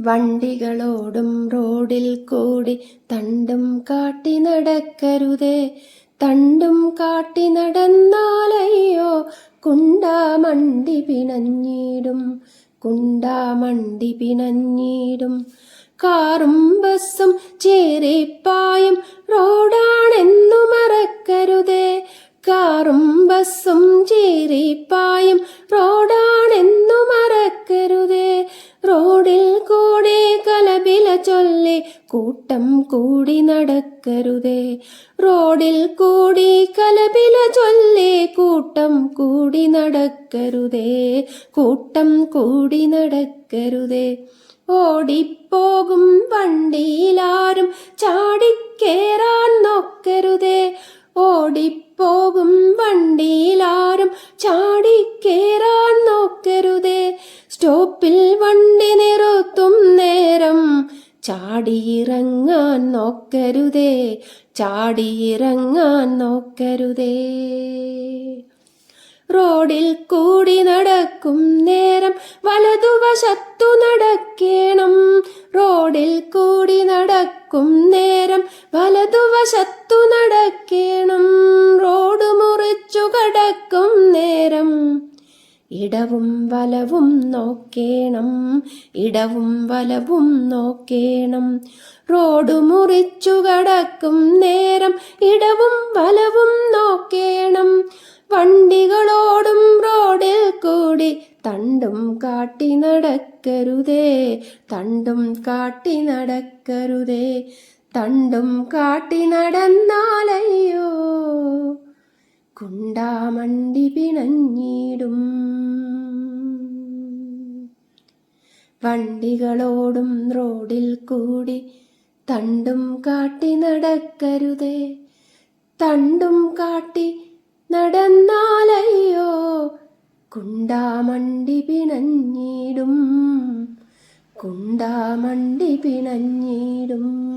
വണ്ടികളോടും റോഡിൽ കൂടി തണ്ടും കാട്ടി നടക്കരുതേ. തണ്ടും കാട്ടി നടന്നാലയ്യോ കുണ്ടാമണ്ടി പിണഞ്ഞിടും കുണ്ടാമണ്ടി പിണഞ്ഞിടും. കാറും ബസ്സും ചേരിപ്പായും റോഡാണെന്നു മറക്കരുതേ. കാറും ബസ്സും ചേരിപ്പായും റോഡാണെന്നു കൂട്ടം കൂടി നടക്കരുതേ. റോഡിൽ കൂടി കലപില ചൊല്ലി കൂട്ടം കൂടി നടക്കരുതേ. കൂട്ടം കൂടി നടക്കരുതേ. ഓടിപ്പോകും വണ്ടിയിലാരും ചാടിക്കേറാൻ നോക്കരുതേ. ചാടിയിറങ്ങാൻ നോക്കരുതേ ചാടിയിറങ്ങാൻ നോക്കരുതേ. റോഡിൽ കൂടി നടക്കും നേരം വലതുവശത്തു നടക്കേണം. റോഡിൽ കൂടി നടക്കും നേരം വലതുവശത്തു നടക്കേണം ഇടവും വലവും നോക്കേണം ഇടവും വലവും നോക്കേണം. റോഡ് മുറിച്ചു കടക്കും നേരം ഇടവും വലവും നോക്കേണം. വണ്ടികളോടും റോഡിൽ കൂടി തണ്ടും കാട്ടി നടക്കരുതേ തണ്ടും കാട്ടി നടക്കരുതേ. തണ്ടും കാട്ടി നടന്നാലയ്യോ? കുണ്ടാമണ്ടി പിണഞ്ഞിടും. വണ്ടികളോടും റോഡിൽ കൂടി തണ്ടും കാട്ടി നടക്കരുതേ. തണ്ടും കാട്ടി നടന്നാലയ്യോ കുണ്ടാമണ്ടി പിണഞ്ഞിടും. കുണ്ടാമണ്ടി പിണഞ്ഞിടും.